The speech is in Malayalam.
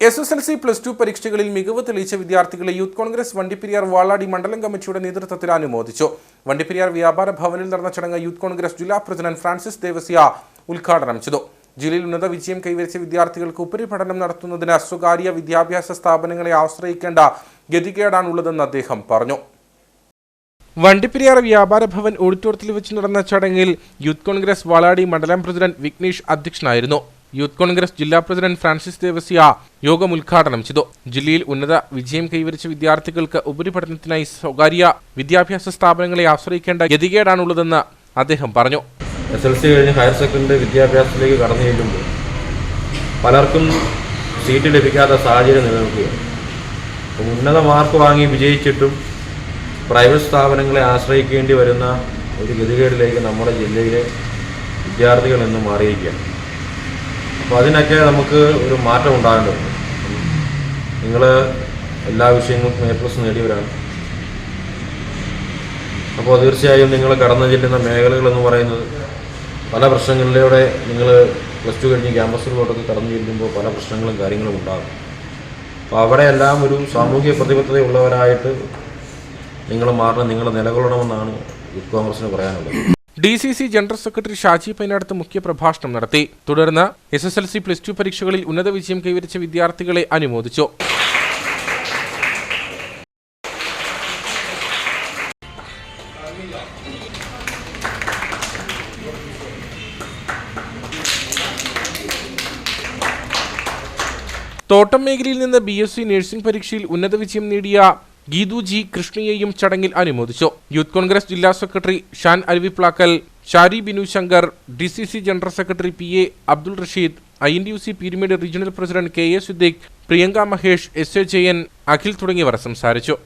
S S L C plus two പരീക്ഷകളിൽ മികവ് തെളിയിച്ച വിദ്യാർത്ഥികളെ യൂത്ത് കോൺഗ്രസ് വണ്ടിപ്പെരിയാർ വാളാടി മണ്ഡലം കമ്മിറ്റിയുടെ നേതൃത്വത്തിൽ അനുമോദിച്ചു. വണ്ടിപ്പെരിയാർ വ്യാപാര ഭവനിൽ നടന്ന ചടങ്ങ് യൂത്ത് കോൺഗ്രസ് ജില്ലാ പ്രസിഡന്റ് ഫ്രാൻസിസ് ദേവസ്യ ഉദ്ഘാടനം ചെയ്തു. ജില്ലയിൽ ഉന്നത വിജയം കൈവരിച്ച വിദ്യാർത്ഥികൾക്ക് ഉപരിപഠനം നടത്തുന്നതിന് സ്വകാര്യ വിദ്യാഭ്യാസ സ്ഥാപനങ്ങളെ ആശ്രയിക്കേണ്ട ഗതികേടാണുള്ളതെന്ന് അദ്ദേഹം പറഞ്ഞു. വണ്ടിപ്പെരിയാർ വ്യാപാര ഭവൻ ഓഡിറ്റോറിയത്തിൽ വെച്ച് നടന്ന ചടങ്ങിൽ യൂത്ത് കോൺഗ്രസ് വാളാടി മണ്ഡലം പ്രസിഡന്റ് വിഘ്നേഷ് അധ്യക്ഷനായിരുന്നു. യൂത്ത് കോൺഗ്രസ് ജില്ലാ പ്രസിഡന്റ് ഫ്രാൻസിസ് ദേവസ്യ യോഗം ഉദ്ഘാടനം ചെയ്തു. ജില്ലയിൽ ഉന്നത വിജയം കൈവരിച്ച വിദ്യാർത്ഥികൾക്ക് ഉപരിപഠനത്തിനായി സ്വകാര്യ വിദ്യാഭ്യാസ സ്ഥാപനങ്ങളെ ആശ്രയിക്കേണ്ട ഗതികേടാണുള്ളതെന്ന് അദ്ദേഹം പറഞ്ഞു. എസ് എൽ സി കഴിഞ്ഞ് ഹയർ സെക്കൻഡറി വിദ്യാഭ്യാസത്തിലേക്ക് കടന്നു ചെല്ലുമ്പോൾ പലർക്കും സീറ്റ് ലഭിക്കാത്ത സാഹചര്യം നിലനിൽക്കുകയാണ്. ഉന്നത മാർക്ക് വാങ്ങി വിജയിച്ചിട്ടും പ്രൈവറ്റ് സ്ഥാപനങ്ങളെ ആശ്രയിക്കേണ്ടി വരുന്ന ഒരു ഗതികേടിലേക്ക് നമ്മുടെ ജില്ലയിലെ വിദ്യാർത്ഥികൾ ഇന്ന് മാറിയിരിക്കുകയാണ്. അപ്പോൾ അതിനൊക്കെ നമുക്ക് ഒരു മാറ്റം ഉണ്ടാകേണ്ടതുണ്ട് നിങ്ങൾ എല്ലാ വിഷയങ്ങൾക്കും എ പ്ലസ് നേടിയവരാണ്. അപ്പോൾ തീർച്ചയായും നിങ്ങൾ കടന്നു ചെല്ലുന്ന മേഖലകൾ എന്ന് പറയുന്നത് പല പ്രശ്നങ്ങളിലൂടെ നിങ്ങൾ പ്ലസ് ടു കഴിഞ്ഞ് ക്യാമ്പസിലോട്ടൊക്കെ കടന്നു ചെല്ലുമ്പോൾ പല പ്രശ്നങ്ങളും കാര്യങ്ങളും ഉണ്ടാകും. അപ്പോൾ അവിടെയെല്ലാം ഒരു സാമൂഹിക പ്രതിബദ്ധതയുള്ളവരായിട്ട് നിങ്ങൾ മാറണം നിങ്ങൾ നിലകൊള്ളണമെന്നാണ് യൂത്ത് കോൺഗ്രസിന് പറയാനുള്ളത്. D C C general secretary Shaji Painaduthu മുഖ്യ പ്രഭാഷണം നടത്തി. തുടർന്ന് S S L C plus two പരീക്ഷകളിൽ ഉന്നത വിജയം കൈവരിച്ച വിദ്യാർത്ഥികളെ അനുമോദിച്ചു. തോട്ടം മേഖലയിൽ നിന്ന് ബി എസ് സി നഴ്സിംഗ് പരീക്ഷയിൽ ഉന്നത വിജയം നേടിയ ഗീതു ജി കൃഷ്ണയെയും ചടങ്ങിൽ അനുമോദിച്ചു. യൂത്ത് കോൺഗ്രസ് ജില്ലാ secretary Shan Aruviplackal Shari Binu Shankar D C C general secretary P A Abdul Rasheed I N D U C Peerumedu regional president K A Siddique Priyanka Mahesh S A Jayan Akhil തുടങ്ങിയവർ സംസാരിച്ചു.